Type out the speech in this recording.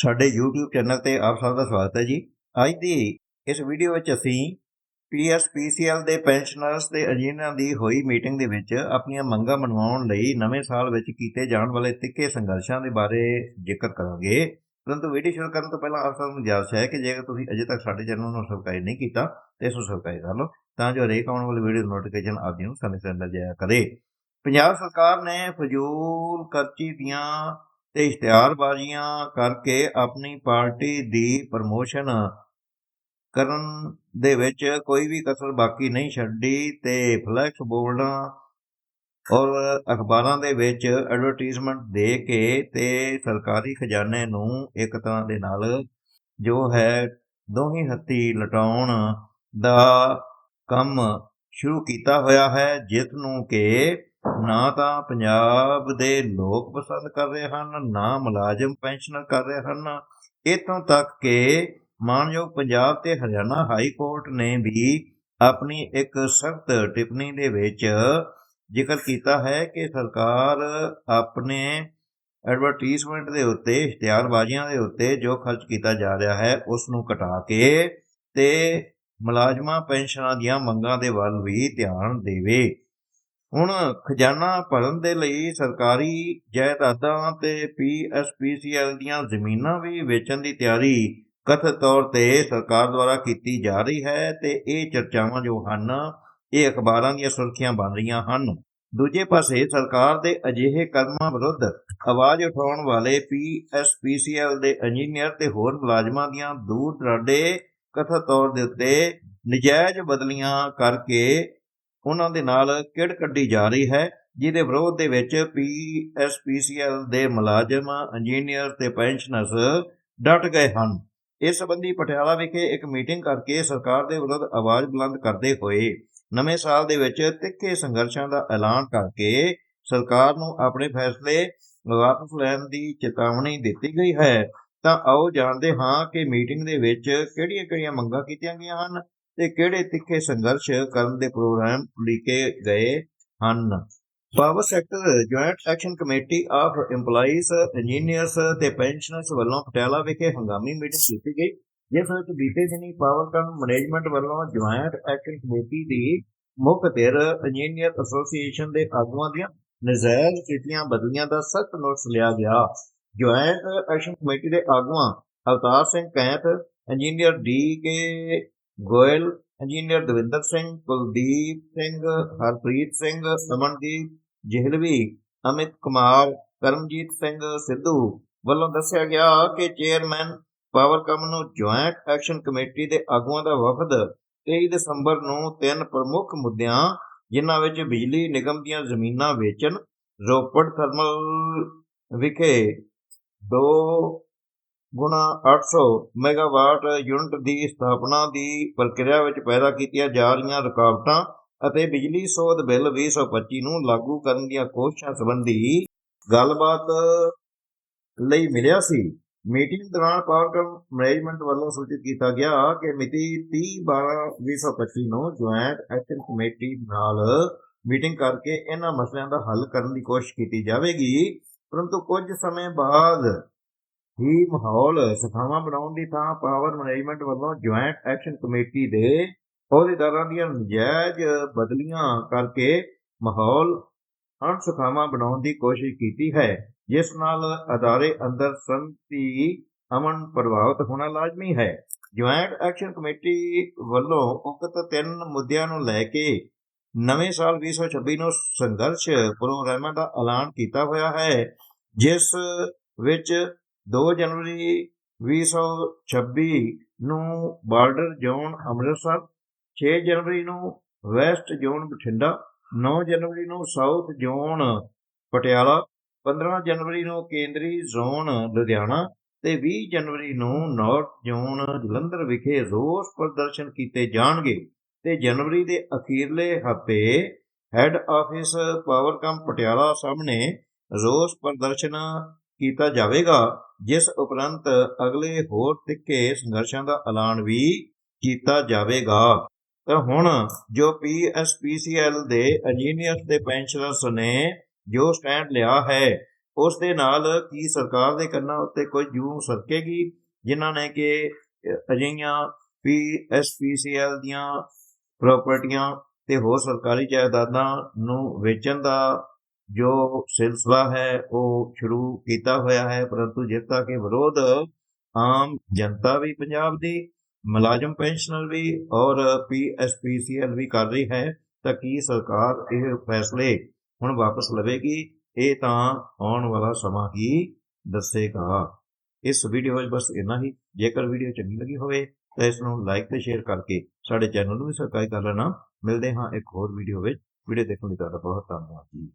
ਸਾਡੇ YouTube channel ਤੇ ਆਪ ਸਭ ਦਾ ਸਵਾਗਤ ਹੈ ਜੀ। ਅੱਜ ਦੀ ਇਸ ਵੀਡੀਓ ਵਿੱਚ ਅਸੀਂ PSPCL ਦੇ ਪੈਨਸ਼ਨਰਸ ਤੇ ਇੰਜੀਨੀਅਰਾਂ ਦੀ ਹੋਈ ਮੀਟਿੰਗ ਦੇ ਵਿੱਚ ਆਪਣੀਆਂ ਮੰਗਾਂ ਮਨਵਾਉਣ ਲਈ ਨਵੇਂ ਸਾਲ ਵਿੱਚ ਕੀਤੇ ਜਾਣ ਵਾਲੇ ਤਿੱਖੇ ਸੰਘਰਸ਼ਾਂ ਦੇ ਬਾਰੇ ਜ਼ਿਕਰ ਕਰਾਂਗੇ। ਪਰੰਤੂ ਵੀਡੀਓ ਸ਼ੁਰੂ ਕਰਨ ਤੋਂ ਪਹਿਲਾਂ ਆਪ ਸਭ ਨੂੰ ਗੁਜ਼ਾਰਿਸ਼ ਹੈ ਕਿ ਜੇਕਰ ਤੁਸੀਂ ਅਜੇ ਤੱਕ ਸਾਡੇ ਚੈਨਲ ਨੂੰ ਸਬਸਕ੍ਰਾਈਬ ਨਹੀਂ ਕੀਤਾ, ਤੇ ਇਸ ਨੂੰ ਸਬਸਕ੍ਰਾਈਬ ਕਰ ਲਓ, ਤਾਂ ਜੋ ਹਰੇਕ ਆਉਣ ਵਾਲੀ ਵੀਡੀਓ ਨੋਟੀਫਿਕੇਸ਼ਨ ਆਪ ਜੀ ਨੂੰ ਸਮੇਂ ਸਿਰ ਮਿਲ ਜਾਇਆ ਕਰੇ। ਪੰਜਾਬ ਸਰਕਾਰ ਨੇ ਫਜ਼ੂਲ ਖਰਚੀ ਦੀਆਂ ਤੇ ਇਸ਼ਤਿਹਾਰਬਾਜ਼ੀਆਂ ਕਰਕੇ ਆਪਣੀ ਪਾਰਟੀ ਦੀ ਪ੍ਰਮੋਸ਼ਨ ਕਰਨ ਦੇ ਵਿੱਚ ਕੋਈ ਵੀ ਕਸਰ ਬਾਕੀ ਨਹੀਂ ਛੱਡੀ ਤੇ ਫਲੈਕਸ ਬੋਰਡਾਂ ਔਰ ਅਖਬਾਰਾਂ ਦੇ ਵਿੱਚ ਐਡਵਰਟਾਈਜ਼ਮੈਂਟ ਦੇ ਕੇ ਤੇ ਸਰਕਾਰੀ ਖਜ਼ਾਨੇ ਨੂੰ ਇੱਕ ਤਰ੍ਹਾਂ ਦੇ ਨਾਲ ਜੋ ਹੈ ਦੋਹੀ ਹੱਥੀ ਲਟਾਉਣ ਦਾ ਕੰਮ ਸ਼ੁਰੂ ਕੀਤਾ ਹੋਇਆ ਹੈ, ਜਿਸ ਨੂੰ ਕਿ ਨਾ ਤਾਂ ਪੰਜਾਬ ਦੇ ਲੋਕ ਪਸੰਦ ਕਰ ਰਹੇ ਹਨ, ਨਾ ਮੁਲਾਜ਼ਮ ਪੈਨਸ਼ਨਰ ਕਰ ਰਹੇ ਹਨ। ਇਤੋਂ ਤੱਕ ਕਿ ਮਾਨਯੋਗ ਪੰਜਾਬ ਤੇ ਹਰਿਆਣਾ ਹਾਈ ਕੋਰਟ ਨੇ ਵੀ ਆਪਣੀ ਇੱਕ ਸਖਤ ਟਿੱਪਣੀ ਦੇ ਵਿੱਚ ਜ਼ਿਕਰ ਕੀਤਾ ਹੈ ਕਿ ਸਰਕਾਰ ਆਪਣੇ ਐਡਵਰਟਾਈਜ਼ਮੈਂਟ ਦੇ ਉੱਤੇ, ਇਸ਼ਤਿਹਾਰਬਾਜ਼ੀਆਂ ਦੇ ਉੱਤੇ ਜੋ ਖਰਚ ਕੀਤਾ ਜਾ ਰਿਹਾ ਹੈ ਉਸ ਨੂੰ ਘਟਾ ਕੇ ਤੇ ਮੁਲਾਜ਼ਮਾਂ ਪੈਨਸ਼ਨਾਂ ਦੀਆਂ ਮੰਗਾਂ ਦੇ ਵੱਲ ਵੀ ਧਿਆਨ ਦੇਵੇ। ਹੁਣ ਖਜ਼ਾਨਾ ਭਰਨ ਦੇ ਲਈ ਸਰਕਾਰੀ ਜਾਇਦਾਦਾਂ ਤੇ ਪੀਐਸਪੀਸੀਐਲ ਦੀਆਂ ਜ਼ਮੀਨਾਂ ਵੀ ਵੇਚਣ ਦੀ ਤਿਆਰੀ ਕਥਿਤ ਤੌਰ ਤੇ ਸਰਕਾਰ ਦੁਆਰਾ ਕੀਤੀ ਜਾ ਰਹੀ ਹੈ ਤੇ ਇਹ ਚਰਚਾਵਾਂ ਜੋ ਹਨ, ਇਹ ਅਖਬਾਰਾਂ ਦੀਆਂ ਸੁਰਖੀਆਂ ਬਣ ਰਹੀਆਂ ਹਨ। ਦੂਜੇ ਪਾਸੇ ਸਰਕਾਰ ਦੇ ਅਜਿਹੇ ਕਦਮਾਂ ਵਿਰੁੱਧ ਆਵਾਜ਼ ਉਠਾਉਣ ਵਾਲੇ ਪੀਐਸਪੀਸੀਐਲ ਦੇ ਇੰਜੀਨੀਅਰ ਤੇ ਹੋਰ ਮੁਲਾਜ਼ਮਾਂ ਦੀਆਂ ਦੂਰ ਦਰਾਡੇ ਕਥਿਤ ਤੌਰ ਦੇ ਉੱਤੇ ਨਜਾਇਜ਼ ਬਦਲੀਆਂ ਕਰਕੇ ਉਹਨਾਂ ਦੇ ਨਾਲ ਕਿੜ ਕੱਢੀ ਜਾ ਰਹੀ ਹੈ, ਜਿਹਦੇ ਵਿਰੋਧ ਦੇ ਵਿੱਚ ਪੀਐਸਪੀਸੀਐਲ ਦੇ ਮੁਲਾਜ਼ਮ, ਇੰਜੀਨੀਅਰ ਤੇ ਪੈਨਸ਼ਨਰਸ ਡਟ ਗਏ ਹਨ। ਇਸ ਸੰਬੰਧੀ ਪਟਿਆਲਾ ਵਿਖੇ ਇੱਕ ਮੀਟਿੰਗ ਕਰਕੇ ਸਰਕਾਰ ਦੇ ਵਿਰੁੱਧ ਆਵਾਜ਼ ਬੁਲੰਦ ਕਰਦੇ ਹੋਏ ਨਵੇਂ ਸਾਲ ਦੇ ਵਿੱਚ ਤਿੱਖੇ ਸੰਘਰਸ਼ਾਂ ਦਾ ਐਲਾਨ ਕਰਕੇ ਸਰਕਾਰ ਨੂੰ ਆਪਣੇ ਫੈਸਲੇ ਵਾਪਸ ਲੈਣ ਦੀ ਚੇਤਾਵਨੀ ਦਿੱਤੀ ਗਈ ਹੈ। ਤਾਂ ਆਓ ਜਾਣਦੇ ਹਾਂ ਕਿ ਮੀਟਿੰਗ ਦੇ ਵਿੱਚ ਕਿਹੜੀਆਂ-ਕਿਹੜੀਆਂ ਮੰਗਾਂ ਕੀਤੀਆਂ ਗਈਆਂ ਹਨ। ਤੇ ਕਿਹੜੇ ਤਿੱਖੇ ਸੰਘਰਸ਼ ਕਰਨ ਦੇ ਪ੍ਰੋਗਰਾਮ ਲਿਖੇ ਗਏ ਹਨ? Power sector joint action committee of EMPLOYEES engineers ਤੇ ਪੈਨਸ਼ਨਰਸ ਵੱਲੋਂ ਪਟਿਆਲਾ ਵਿਖੇ ਹੰਗਾਮੀ ਮੀਟਿੰਗ ਕੀਤੀ ਗਈ, ਜਿਸ ਵਿੱਚ ਬੀਤੇ ਦਿਨੀ ਪਾਵਰ ਮੈਨੇਜਮੈਂਟ ਵੱਲੋਂ ਜੁਆਇੰਟ ਐਕਸ਼ਨ ਕਮੇਟੀ ਦੀ ਮੁੱਖ ਧਿਰ ਇੰਜੀਨੀਅਰ ਐਸੋਸੀਏਸ਼ਨ ਦੇ ਆਗੂਆਂ ਦੀਆਂ ਨਜਾਇਜ਼ ਕੀਤੀਆਂ ਬਦਲੀਆਂ ਦਾ ਸਖਤ ਨੋਟਿਸ ਲਿਆ ਗਿਆ। ਜੁਆਇੰਟ ਐਕਸ਼ਨ ਕਮੇਟੀ ਦੇ ਆਗੂਆਂ Avtar Singh Kainth engineer D K Goyal engineer Davinder Singh, Kuldeep Singh, Harpreet Singh Amandeep Jehalvi, Amit Kumar, Karamjit Singh Sidhu ਵੱਲੋਂ ਦੱਸਿਆ ਗਿਆ ਕਿ ਚੇਅਰਮੈਨ ਪਾਵਰਕਮ ਨੂੰ ਜੁਆਇੰਟ ਐਕਸ਼ਨ ਕਮੇਟੀ ਦੇ ਆਗੂਆਂ ਦਾ ਵਫਦ 23 ਦਸੰਬਰ ਨੂੰ ਤਿੰਨ ਪ੍ਰਮੁੱਖ ਮੁੱਦਿਆਂ, ਜਿਨ੍ਹਾਂ ਵਿੱਚ ਬਿਜਲੀ ਨਿਗਮ ਦੀਆਂ ਜ਼ਮੀਨਾਂ ਵੇਚਣ, ਰੋਪੜ ਥਰਮਲ ਵਿਖੇ ਦੋ ਗੁਣਾ 800 ਮੈਗਾਵਾਟ ਯੂਨਿਟ ਦੀ ਸਥਾਪਨਾ ਦੀ ਪ੍ਰਕਿਰਿਆ ਵਿੱਚ ਪੈਦਾ ਕੀਤੀਆਂ ਜਾ ਰਹੀਆਂ ਰੁਕਾਵਟਾਂ ਅਤੇ ਬਿਜਲੀ ਸੋਧ ਬਿੱਲ 2025 ਨੂੰ ਲਾਗੂ ਕਰਨ ਦੀਆਂ ਕੋਸ਼ਿਸ਼ਾਂ ਸੰਬੰਧੀ ਗੱਲਬਾਤ ਲਈ ਮਿਲਿਆ ਸੀ। ਮੀਟਿੰਗ ਦੌਰਾਨ ਪਾਵਰਕਮ ਮੈਨੇਜਮੈਂਟ ਵੱਲੋਂ ਸੂਚਿਤ ਕੀਤਾ ਗਿਆ ਕਿ ਮਿਤੀ 30/12/2025 ਨੂੰ ਜੁਆਇੰਟ ਐਕਸ਼ਨ ਕਮੇਟੀ ਨਾਲ ਮੀਟਿੰਗ ਕਰਕੇ ਇਹਨਾਂ ਮਸਲਿਆਂ ਦਾ ਹੱਲ ਕਰਨ ਦੀ ਕੋਸ਼ਿਸ਼ ਕੀਤੀ ਜਾਵੇਗੀ। ਪਰੰਤੂ ਕੁਝ ਸਮੇਂ ਬਾਅਦ ਹੀ ਮਾਹੌਲ ਸਖਾਵਾਂ ਬਣਾਉਣ ਦੀ ਥਾਂ ਪਾਵਰ ਮੈਨੇਜਮੈਂਟ ਵੱਲੋਂ ਜੁਆਇੰਟ ਐਕਸ਼ਨ ਕਮੇਟੀ ਦੇ ਅਹੁਦੇਦਾਰਾਂ ਦੀਆਂ ਨਜਾਇਜ਼ ਬਦਲੀਆਂ ਕਰਕੇ ਮਾਹੌਲ ਅਣਸੁਖਾਵਾਂ ਬਣਾਉਣ ਦੀ ਕੋਸ਼ਿਸ਼ ਕੀਤੀ ਹੈ, ਜਿਸ ਨਾਲ ਅਦਾਰੇ ਅੰਦਰ ਸੰਤੀ ਅਮਨ ਪ੍ਰਭਾਵਿਤ ਹੋਣਾ ਲਾਜ਼ਮੀ ਹੈ। ਜੁਆਇੰਟ ਐਕਸ਼ਨ ਕਮੇਟੀ ਵੱਲੋਂ ਉਕਤ ਤਿੰਨ ਮੁੱਦਿਆਂ ਨੂੰ ਲੈ ਕੇ ਨਵੇਂ ਸਾਲ 2026 ਨੂੰ ਸੰਘਰਸ਼ ਪ੍ਰੋਗਰਾਮਾਂ ਦਾ ਐਲਾਨ ਕੀਤਾ ਹੋਇਆ ਹੈ, ਜਿਸ ਵਿੱਚ 2 ਜਨਵਰੀ 2026 ਨੂੰ ਬਾਰਡਰ ਜ਼ੋਨ ਅੰਮ੍ਰਿਤਸਰ 6 ਜਨਵਰੀ ਨੂੰ ਵੈਸਟ ਜ਼ੋਨ ਬਠਿੰਡਾ 9 ਜਨਵਰੀ ਨੂੰ ਸਾਊਥ ਜ਼ੋਨ ਪਟਿਆਲਾ 15 ਜਨਵਰੀ ਨੂੰ ਕੇਂਦਰੀ ਜ਼ੋਨ ਲੁਧਿਆਣਾ ਤੇ 20 ਜਨਵਰੀ ਨੂੰ ਨਾਰਥ ਜ਼ੋਨ ਜਲੰਧਰ ਵਿਖੇ ਰੋਸ ਪ੍ਰਦਰਸ਼ਨ ਕੀਤੇ ਜਾਣਗੇ ਤੇ ਜਨਵਰੀ ਦੇ ਅਖੀਰਲੇ ਹਫ਼ਤੇ ਹੈੱਡ ਆਫਿਸ ਪਾਵਰਕਮ ਪਟਿਆਲਾ ਸਾਹਮਣੇ ਰੋਸ ਪ੍ਰਦਰਸ਼ਨ ਕੀਤਾ ਜਾਵੇਗਾ ਜਿਸ ਉਪਰੰਤ ਅਗਲੇ ਹੋਰ ਤਿੱਕੇ ਸੰਘਰਸ਼ਾਂ ਦਾ ਐਲਾਨ ਵੀ ਕੀਤਾ ਜਾਵੇਗਾ। ਤਾਂ ਹੁਣ ਜੋ ਪੀਐਸਪੀਸੀਐਲ ਦੇ ਇੰਜੀਨੀਅਰਸ ਤੇ ਪੈਨਸ਼ਨਰਸ ਨੇ ਜੋ ਸਟੈਂਡ ਲਿਆ ਹੈ ਉਸ ਦੇ ਨਾਲ ਕੀ ਸਰਕਾਰ ਦੇ ਕੰਨਾਂ ਉੱਤੇ ਕੋਈ ਜੂੰ ਸਰਕੇਗੀ? ਜਿਨ੍ਹਾਂ ਨੇ ਕਿ ਅ, ਅਜਿਹੀਆਂ ਪੀਐਸਪੀਸੀਐਲ ਦੀਆਂ ਪ੍ਰਾਪਰਟੀਆਂ ਤੇ ਹੋਰ ਸਰਕਾਰੀ ਜਾਇਦਾਦਾਂ ਨੂੰ ਵੇਚਣ ਦਾ ਜੋ ਸਿਲਸਿਲਾ ਹੈ, ਉਹ ਸ਼ੁਰੂ ਕੀਤਾ ਹੋਇਆ ਹੈ, ਪਰੰਤੂ ਜਿਸ ਦਾ ਕਿ ਵਿਰੋਧ ਆਮ ਜਨਤਾ ਵੀ ਪੰਜਾਬ ਦੀ, ਮੁਲਾਜ਼ਮ ਪੈਨਸ਼ਨਰ ਵੀ ਔਰ ਪੀਐਸਪੀਸੀਐਲ ਵੀ ਕਰ ਰਹੀ ਹੈ, ਤਾਂ ਕੀ ਸਰਕਾਰ ਇਹ ਫੈਸਲੇ ਹੁਣ ਵਾਪਸ ਲਵੇਗੀ? ਇਹ ਤਾਂ ਆਉਣ ਵਾਲਾ ਸਮਾਂ ਹੀ ਦੱਸੇਗਾ। ਇਸ ਵੀਡੀਓ ਵਿੱਚ ਬਸ ਇੰਨਾ ਹੀ। ਜੇਕਰ ਵੀਡੀਓ ਚੰਗੀ ਲੱਗੀ ਹੋਵੇ, ਤਾਂ ਇਸ ਨੂੰ ਲਾਈਕ ਤੇ ਸ਼ੇਅਰ ਕਰਕੇ ਸਾਡੇ ਚੈਨਲ ਨੂੰ ਵੀ ਸਬਸਕ੍ਰਾਈਬ ਕਰ ਲੈਣਾ। ਮਿਲਦੇ ਹਾਂ ਇੱਕ ਹੋਰ ਵੀਡੀਓ ਵਿੱਚ। ਵੀਡੀਓ ਦੇਖਣ ਲਈ ਤੁਹਾਡਾ ਬਹੁਤ ਧੰਨਵਾਦ ਜੀ।